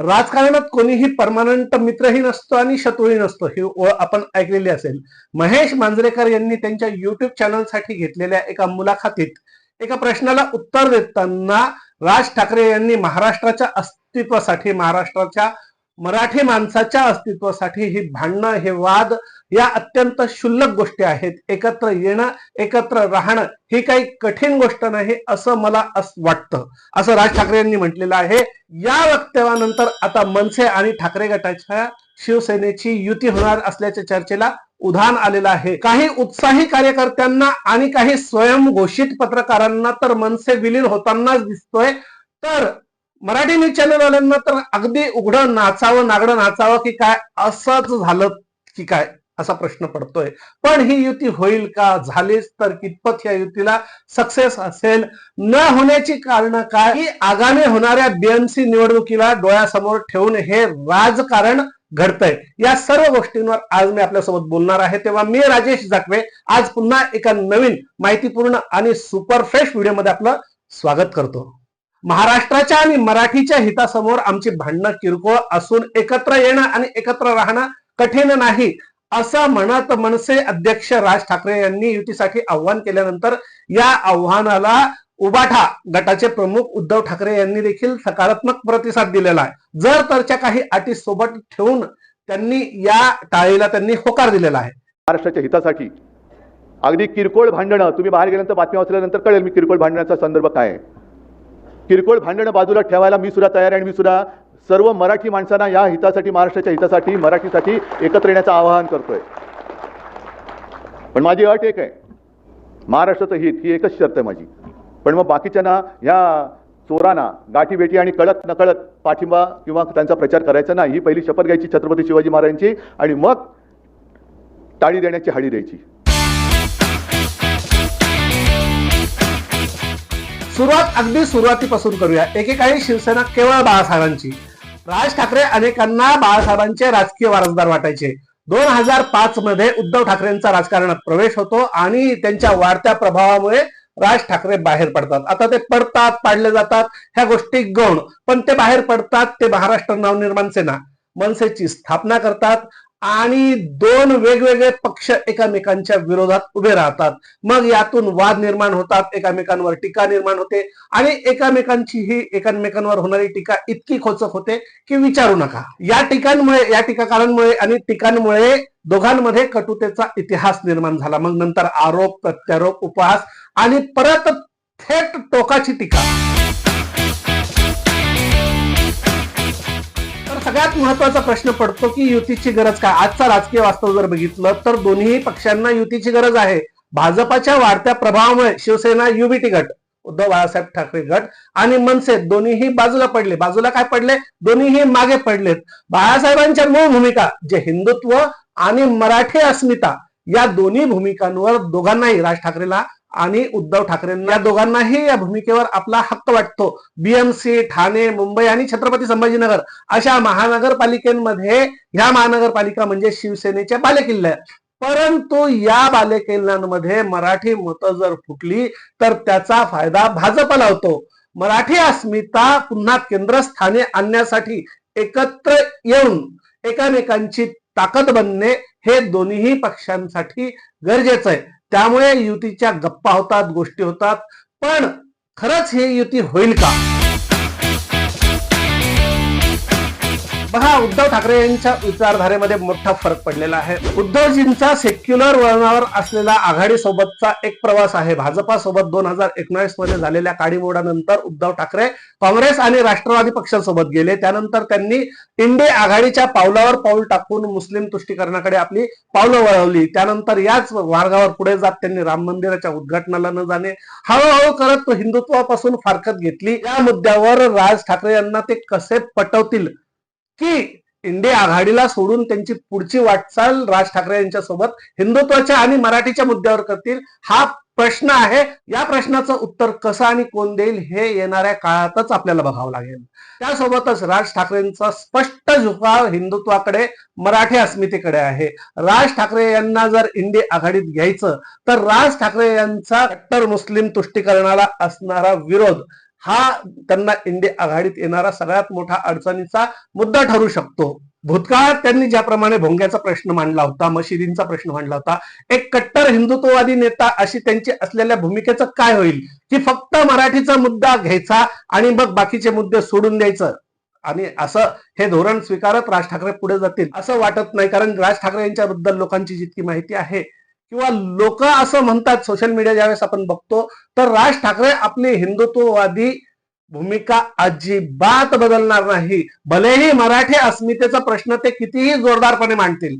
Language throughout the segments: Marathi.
राजकारणात कोणीही परमानंट मित्रही नसतो आणि शत्रूही नसतो ही ओळ आपण ऐकलेली असेल. महेश मांजरेकर यांनी त्यांच्या युट्यूब चॅनलसाठी घेतलेल्या एका मुलाखतीत एका प्रश्नाला उत्तर देताना राज ठाकरे यांनी महाराष्ट्राच्या अस्तित्वासाठी महाराष्ट्राच्या मराठी माणसाच्या अस्तित्वासाठी ही भांडणं हे वाद या अत्यंत क्षुल्लक गोष्टी आहेत. एकत्र येणं एकत्र राहणं ही काही कठीण गोष्ट नाही असं मला असं वाटतं. असं राज ठाकरे यांनी म्हटलेलं आहे. या वक्तव्यानंतर आता मनसे आणि ठाकरे गटाच्या शिवसेनेची युती होणार असल्याच्या चर्चेला उधाण आलेलं आहे. काही उत्साही कार्यकर्त्यांना आणि काही स्वयंघोषित पत्रकारांना तर मनसे विलीन होतानाच दिसतोय. तर मराठी न्यूज चॅनलवाल्यांना तर अगदी उघडं नाचावं नागडं नाचावं की काय? असंच झालं की काय? असा प्रश्न पडतोय. पण ही युती होईल का? झालीच तर कितपत या युतीला सक्सेस असेल? न होण्याची कारण काय? की आगामी होणाऱ्या बीएमसी निवडणुकीला डोळ्यासमोर ठेवून हे राजकारण घडतंय. या सर्व गोष्टींवर आज मी आपल्यासोबत बोलणार आहे. तेव्हा मी राजेश जाकवे आज पुन्हा एका नवीन माहितीपूर्ण आणि सुपर फ्रेश व्हिडिओमध्ये आपलं स्वागत करतो. महाराष्ट्राच्या आणि मराठीच्या हितासमोर आमची भांडणं किरकोळ असून एकत्र येणं आणि एकत्र राहणं कठीण नाही. असं म्हणत मनसे अध्यक्ष राज ठाकरे यांनी युतीसाठी आव्हान केल्यानंतर या आव्हानाला उबाठा गटाचे प्रमुख उद्धव ठाकरे यांनी देखील सकारात्मक प्रतिसाद दिलेला आहे. जर तरच्या काही अटी सोबत ठेवून त्यांनी या टाळीला त्यांनी होकार दिलेला आहे. महाराष्ट्राच्या हितासाठी अगदी किरकोळ भांडणं तुम्ही बाहेर गेल्यानंतर बातम्या वाचल्यानंतर कळेल मी किरकोळ भांडणाचा संदर्भ काय आहे. किरकोळ भांडणं बाजूला ठेवायला मी सुद्धा तयार आहे आणि मी सुद्धा सर्व मराठी माणसांना या हितासाठी महाराष्ट्राच्या हितासाठी मराठीसाठी एकत्र येण्याचं आवाहन करतोय. पण माझी अट एक आहे. महाराष्ट्राचं हित ही एकच शर्त आहे माझी. पण मग बाकीच्यांना या चोरांना गाठीबेटी आणि कळत नकळत पाठिंबा किंवा त्यांचा प्रचार करायचा नाही ही पहिली शपथ घ्यायची छत्रपती शिवाजी महाराजांची आणि मग टाळी देण्याची हाडी द्यायची. सुरुवात अगदी सुरुवातीपासून करूया. एकेकाळी शिवसेना केवळ बाळासाहेबांची. राज ठाकरे अनेकांना बाळासाहेबांचे राजकीय वारसदार वाटायचे. दोन हजार पाच मध्ये उद्धव ठाकरेंचा राजकारणात प्रवेश होतो आणि त्यांच्या वाढत्या प्रभावामुळे राज ठाकरे बाहेर पडतात. आता ते पडतात पाडले जातात ह्या गोष्टी गौण. पण ते बाहेर पडतात ते महाराष्ट्र नवनिर्माण सेना. मनसेची स्थापना करतात आणि दोन वेगवेगळे पक्ष एकामेकांच्या विरोधात उभे राहतात. मग यातून वाद निर्माण होतात एकामेकांवर टीका निर्माण होते आणि एकामेकांची ही एकामेकांवर होणारी टीका इतकी खोचक होते की विचारू नका. या टीकांमुळे या टीकाकारांमुळे आणि टीकांमुळे दोघांमध्ये कटुतेचा इतिहास निर्माण झाला. मग नंतर आरोप प्रत्यारोप उपहास आणि परत थेट टोकाची टीका. सगळ्यात महत्त्वाचा प्रश्न पडतो की युतीची गरज काय? आजचा राजकीय वास्तव जर बघितलं तर दोन्ही पक्षांना युतीची गरज आहे. भाजपाच्या वाढत्या प्रभावामुळे शिवसेना युबीटी गट उद्धव बाळासाहेब ठाकरे गट आणि मनसे दोन्हीही बाजूला पडले. बाजूला काय पडले? दोन्हीही मागे पडलेत. बाळासाहेबांच्या मूळ भूमिका जे हिंदुत्व आणि मराठी अस्मिता या दोन्ही भूमिकांवर दोघांनाही राज ठाकरेला आणि उद्धव ठाकरेंना या दोघांनाही या भूमिकेवर आपला हक्क वाटतो. बीएमसी ठाणे मुंबई आणि छत्रपती संभाजीनगर अशा महानगरपालिकेमध्ये ह्या महानगरपालिका म्हणजे शिवसेनेच्या बालेकिल्ल्या आहेत. परंतु या बालेकिल्ल्यांमध्ये मराठी मतं जर फुटली तर त्याचा फायदा भाजपला होतो. मराठी अस्मिता पुन्हा केंद्रस्थानी आणण्यासाठी एकत्र येऊन एकामेकांची ताकद बनणे हे दोन्ही पक्षांसाठी गरजेचं आहे. त्यामुळे युतीच्या गप्पा होतात गोष्टी होतात. पण खरंच ही युती होईल का? बघा उद्धव ठाकरे यांच्या विचारधारेमध्ये मोठा फरक पडलेला आहे. उद्धवजींचा सेक्युलर वळणावर असलेला आघाडी सोबतचा एक प्रवास आहे. भाजपा सोबत दोन हजार एकोणीसमध्ये झालेल्या काडीमोडानंतर उद्धव ठाकरे काँग्रेस आणि राष्ट्रवादी पक्षांसोबत गेले. त्यानंतर त्यांनी इंडे आघाडीच्या पावलावर पाऊल टाकून मुस्लिम तुष्टीकरणाकडे आपली पावलं वळवली. त्यानंतर याच मार्गावर पुढे जात त्यांनी राम मंदिराच्या उद्घाटनाला न जाणे हळूहळू करत हिंदुत्वापासून फारकत घेतली. या मुद्द्यावर राज ठाकरे यांना ते कसे पटवतील? की इंडिया आघाडीला सोडून त्यांची पुढची वाटचाल राज ठाकरे यांच्या सोबत हिंदुत्वाच्या आणि मराठीच्या मुद्द्यावर करतील हा प्रश्न आहे. या प्रश्नाचं उत्तर कसं आणि कोण देईल हे येणाऱ्या काळातच आपल्याला बघावं लागेल. त्यासोबतच राज ठाकरेंचा स्पष्ट झुकाव हिंदुत्वाकडे मराठी अस्मितेकडे आहे. राज ठाकरे यांना जर इंडिया आघाडीत घ्यायचं तर राज ठाकरे यांचा कट्टर मुस्लिम तुष्टीकरणाला असणारा विरोध हा त्यांना इंडिया आघाडीत येणारा सगळ्यात मोठा अडचणीचा मुद्दा ठरू शकतो. भूतकाळात त्यांनी ज्याप्रमाणे भोंग्याचा प्रश्न मांडला होता मशिदींचा प्रश्न मांडला होता एक कट्टर हिंदुत्ववादी नेता अशी त्यांची असलेल्या भूमिकेचं काय होईल? की फक्त मराठीचा मुद्दा घ्यायचा आणि मग बाकीचे मुद्दे सोडून द्यायचं. आणि असं हे धोरण स्वीकारत राज ठाकरे पुढे जातील असं वाटत नाही कारण राज ठाकरे यांच्याबद्दल लोकांची जितकी माहिती आहे किंवा लोक असं म्हणतात सोशल मीडिया ज्यावेळेस आपण बघतो तर राज ठाकरे आपली हिंदुत्ववादी भूमिका अजिबात बदलणार नाही. भलेही मराठी अस्मितेचा प्रश्न ते कितीही जोरदारपणे मांडतील.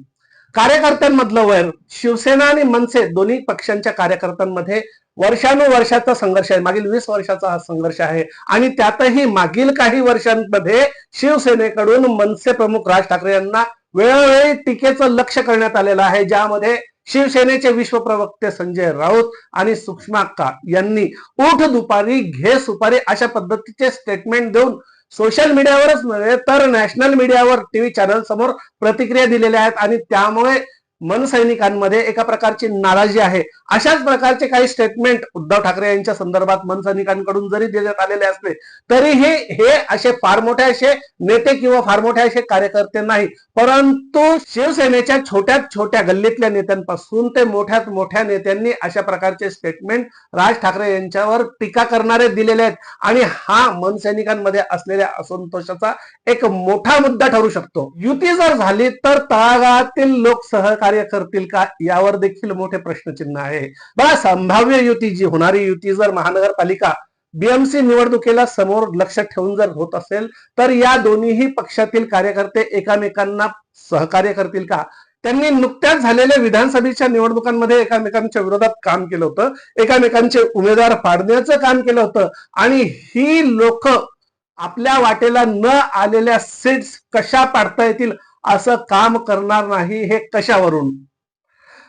कार्यकर्त्यांमधलं वैर शिवसेना आणि मनसे दोन्ही पक्षांच्या कार्यकर्त्यांमध्ये वर्षानुवर्षाचा संघर्ष आहे. मागील वीस वर्षाचा हा संघर्ष आहे. आणि त्यातही मागील काही वर्षांमध्ये शिवसेनेकडून मनसे प्रमुख राज ठाकरे यांना वेळोवेळी टीकेचं लक्ष करण्यात आलेलं आहे. ज्यामध्ये शिवसेनेचे विश्वप्रवक्ते संजय राऊत आणि सुषमा यांनी उठ दुपारी घे सुपारी अशा पद्धतीचे स्टेटमेंट देऊन सोशल मीडियावरच नव्हे तर नॅशनल मीडियावर टीव्ही चॅनल समोर प्रतिक्रिया दिलेल्या आहेत. आणि त्यामुळे मनसैनिकांमध्ये एका प्रकारची नाराजी आहे. अशाच प्रकारचे काही स्टेटमेंट उद्धव ठाकरे यांच्या संदर्भात मनसैनिकांकडून जरी देण्यात आलेले असले तरीही हे असे फार मोठे असे नेते किंवा फार मोठे असे कार्यकर्ते नाही. परंतु शिवसेनेच्या छोट्यात छोट्या गल्लीतल्या नेत्यांपासून ते मोठ्यात मोठ्या नेत्यांनी अशा प्रकारचे स्टेटमेंट राज ठाकरे यांच्यावर टीका करणारे दिलेले आहेत. आणि हा मनसैनिकांमध्ये असलेल्या असंतोषाचा एक मोठा मुद्दा ठरू शकतो. युती जर झाली तर तळागाळातील लोक कार्य करतील का? यावर देखील मोठे प्रश्नचिन्ह आहे. बघा संभाव्य युती जी होणारी युती जर महानगरपालिका बीएमसी निवडणुकीला समोर लक्ष ठेवून जर होत असेल तर या दोन्हीही पक्षातील कार्यकर्ते एकामेकांना सहकार्य करतील का? त्यांनी नुकत्याच झालेल्या विधानसभेच्या निवडणुकांमध्ये एकामेकांच्या विरोधात काम केलं होतं. एकामेकांचे उमेदवार पाडण्याचं काम केलं होतं. आणि ही लोक आपल्या वाटेला न आलेल्या सीट्स कशा पाडता येतील असं काम करणार नाही हे कशावरून?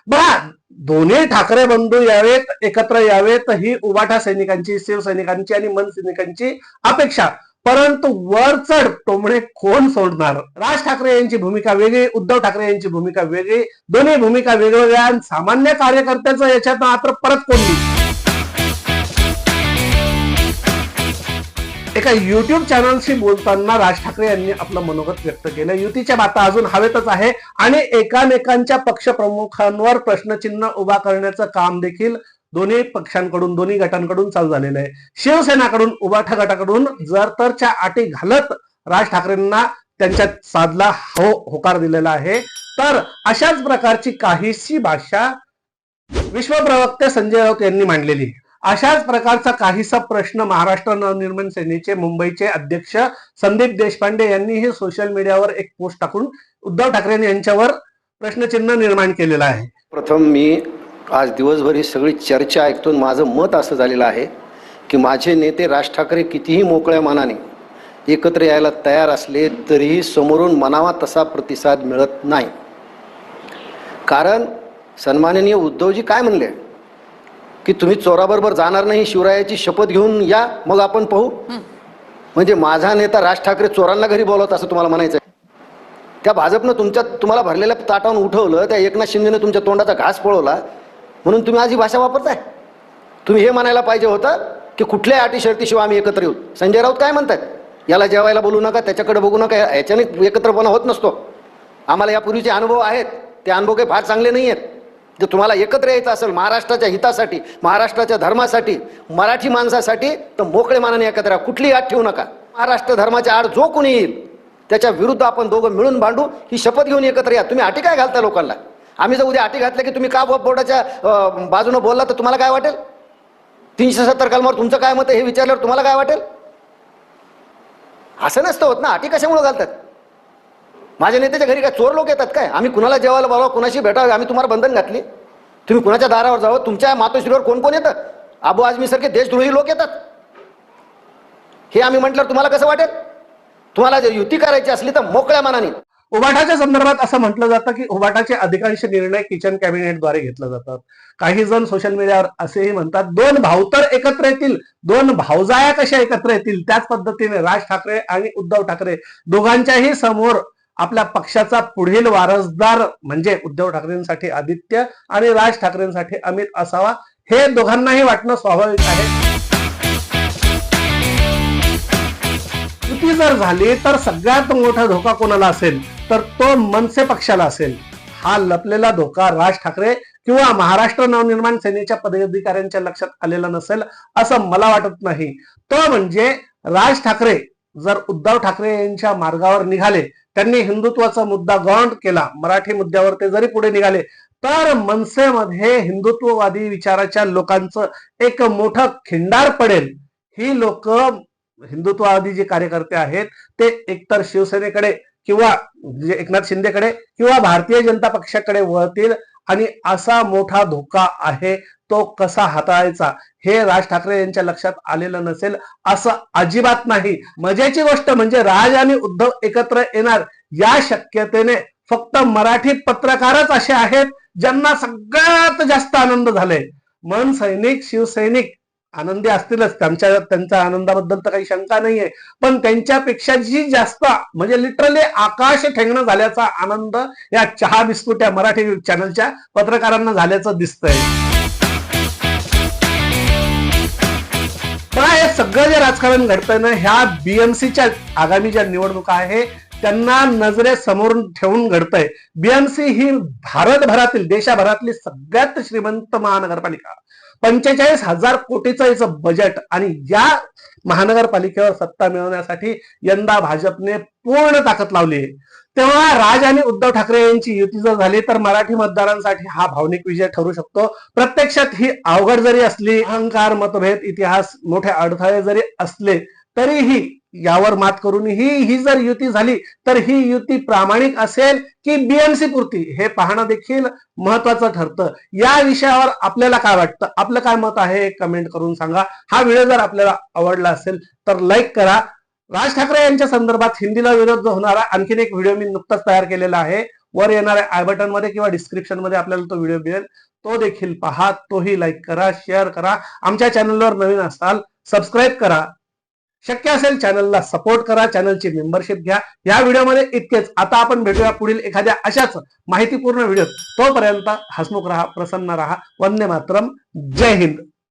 बघा दोन्ही ठाकरे बंधू यावेत एकत्र यावेत ही उबाठा सैनिकांची शिवसैनिकांची आणि मन सैनिकांची अपेक्षा. परंतु वर चढ टोमणे कोण सोडणार? राज ठाकरे यांची भूमिका वेगळी उद्धव ठाकरे यांची भूमिका वेगळी दोन्ही भूमिका वेगवेगळ्या आणि सामान्य कार्यकर्त्याचं याच्यात मात्र परत कोणली एका युट्यूब चॅनलशी बोलताना राज ठाकरे यांनी आपलं मनोगत व्यक्त केलं. युतीच्या बाता अजून हवेतच आहे आणि एकामेकांच्या पक्षप्रमुखांवर प्रश्नचिन्ह उभा करण्याचं काम देखील दोन्ही पक्षांकडून दोन्ही गटांकडून चालू झालेलं आहे. शिवसेनाकडून उभाठा गटाकडून जर तरच्या अटी घालत राज ठाकरेंना त्यांच्या साधला हो होकार दिलेला आहे तर अशाच प्रकारची काहीशी भाषा विश्वप्रवक्ते संजय राऊत यांनी मांडलेली आहे. अशाच प्रकारचा काहीसा प्रश्न महाराष्ट्र नवनिर्माण सेनेचे मुंबईचे अध्यक्ष संदीप देशपांडे यांनीही सोशल मीडियावर एक पोस्ट टाकून उद्धव ठाकरे यांच्यावर प्रश्नचिन्ह निर्माण केलेलं आहे. प्रथम मी आज दिवसभर ही सगळी चर्चा ऐकतो माझं मत असं झालेलं आहे की माझे नेते राज ठाकरे कितीही मोकळ्या मनाने एकत्र यायला तयार असले तरीही समोरून मनावा तसा प्रतिसाद मिळत नाही. कारण सन्माननीय उद्धवजी काय म्हणले? की तुम्ही चोराबरोबर जाणार नाही शिवरायाची शपथ घेऊन या मग आपण पाहू. म्हणजे माझा नेता राज ठाकरे चोरांना घरी बोलवत असं तुम्हाला म्हणायचं आहे त्या भाजपनं तुमच्या तुम्हाला भरलेल्या ताटावून उठवलं त्या एकनाथ शिंदेने तुमच्या तोंडाचा घास पळवला. म्हणून तुम्ही आज ही भाषा वापरताय. तुम्ही हे म्हणायला पाहिजे होतं की कुठल्याही अटी शर्तीशिवाय आम्ही एकत्र येऊ. संजय राऊत काय म्हणतात याला जेवायला बोलू नका त्याच्याकडे बघू नका याच्याने एकत्रपणा होत नसतो. आम्हाला यापूर्वीचे अनुभव आहेत. ते अनुभव काही फार चांगले नाही आहेत जर तुम्हाला एकत्र यायचं असेल महाराष्ट्राच्या हितासाठी महाराष्ट्राच्या धर्मासाठी मराठी माणसासाठी तर मोकळे मानाने एकत्र या. कुठलीही आठ ठेवू नका. महाराष्ट्र धर्माच्या आड जो कोणी येईल त्याच्या विरुद्ध आपण दोघं मिळून भांडू ही शपथ घेऊन एकत्र या. तुम्ही अटी काय घालता लोकांना? आम्ही जर उद्या अटी घातल्या की तुम्ही का बोर्डाच्या बाजूनं बोलला तर तुम्हाला काय वाटेल? तीनशे सत्तर कलमावर तुमचं काय मत आहे हे विचारल्यावर तुम्हाला काय वाटेल? असं नसतं होत ना. अटी कशामुळे घालतात? माझ्या नेत्याच्या घरी काय चोर लोक येतात काय? आम्ही कुणाला जेवायला बोलावं? कुणाशी भेटावं? आम्ही तुम्हाला बंधन घातली. तुम्ही कुणाच्या दारावर जावं? तुमच्या मातोश्रीवर कोण कोण येतं? आबू आजमी सारखे देशद्रोही लोक येतात. हे आम्ही म्हटलं तुम्हाला कसं वाटेल? तुम्हाला जर युती करायची असली तर मोकळ्या मनाने. उभाटाच्या संदर्भात असं म्हटलं जातं की उबाटाचे अधिकांश निर्णय किचन कॅबिनेटद्वारे घेतले जातात. काही जण सोशल मीडियावर असेही म्हणतात दोन भाऊ तर एकत्र येतील. दोन भाऊजाया कशा एकत्र येतील? त्याच पद्धतीने राज ठाकरे आणि उद्धव ठाकरे दोघांच्याही समोर आपल्या पक्षाचा पुढील वारसदार म्हणजे उद्धव ठाकरेंसाठी आदित्य आणि राज ठाकरेंसाठी अमित असावा हे दोघांनाही वाटणं स्वाभाविक आहे. युती जर झाली तर सगळ्यात मोठा धोका कोणाला असेल? तर तो मनसे पक्षाला असेल. हा लपलेला धोका राज ठाकरे किंवा महाराष्ट्र नवनिर्माण सेनेच्या पदाधिकाऱ्यांच्या लक्षात आलेला नसेल असं मला वाटत नाही. तो म्हणजे राज ठाकरे. जर उद्धव ठाकरे यांच्या मार्गावर निघाले त्यांनी हिंदुत्वाचा मुद्दा गौंड केला मराठी मुद्द्यावर ते जरी पुढे निघाले तर मनसेमध्ये हिंदुत्ववादी विचाराच्या लोकांचं एक मोठं खिंडार पडेल. ही लोक हिंदुत्ववादी जे कार्यकर्ते आहेत ते एकतर शिवसेनेकडे किंवा एकनाथ शिंदेकडे किंवा भारतीय जनता पक्षाकडे वळतील आणि असा मोठा धोका आहे तो कसा हाताळायचा हे राज ठाकरे यांच्या लक्षात आलेलं नसेल असं अजिबात नाही. मजेची गोष्ट म्हणजे राज आणि उद्धव एकत्र येणार या शक्यतेने फक्त मराठी पत्रकारच असे आहेत ज्यांना सगळ्यात जास्त आनंद झालाय मन सैनिक शिवसैनिक आनंदी असतीलच. त्यांच्या त्यांच्या आनंदाबद्दल तर काही शंका नाहीये. पण त्यांच्यापेक्षा जी जास्त म्हणजे लिटरली आकाश ठेंगणं झाल्याचा आनंद या चहा बिस्कुट या मराठी चॅनलच्या पत्रकारांना झाल्याचं दिसतंय. सगळं जे राजकारण घडतंय ना ह्या बीएमसीच्या आगामी ज्या निवडणुका आहे त्यांना नजरेसमोर ठेवून घडतंय. बीएमसी ही भारतभरातील देशाभरातली सगळ्यात श्रीमंत महानगरपालिका. पंचेचाळीस हजार कोटीचं याचं बजेट आणि या महानगरपालिकेवर सत्ता मिळवण्यासाठी यंदा भाजपने पूर्ण ताकद लावली आहे. तेव्हा राज आणि उद्धव ठाकरे यांची युती जर झाली तर मराठी मतदारांसाठी हा भावनिक विजय ठरू शकतो. प्रत्यक्षात ही अवघड जरी असली अहंकार मतभेद इतिहास मोठे अडथळे जरी असले तरीही यावर मात करूनही ही जर युती झाली तर ही युती प्रामाणिक असेल की बीएमसी पुरती? हे पाहणं देखील महत्वाचं ठरतं. या विषयावर आपल्याला काय वाटतं? आपलं काय मत आहे? कमेंट करून सांगा. हा व्हिडिओ जर आपल्याला आवडला असेल तर लाईक करा. राज ठाकरे यांच्या संदर्भात हिंदीला विरोध होणारा आणखीन एक व्हिडिओ मी नुकताच तयार केलेला आहे. वर येणाऱ्या आय बटनमध्ये किंवा डिस्क्रिप्शनमध्ये आपल्याला तो व्हिडिओ मिळेल. तो देखील पहा तोही लाईक करा शेअर करा. आमच्या चॅनलवर नवीन असाल सबस्क्राईब करा. शक्य असेल चॅनलला सपोर्ट करा चॅनलची मेंबरशिप घ्या. या व्हिडिओमध्ये इतकेच. आता आपण भेटूया पुढील एखाद्या अशाच माहितीपूर्ण व्हिडिओत. तोपर्यंत हसमुख राहा प्रसन्न राहा. वंदे मातरम. जय हिंद.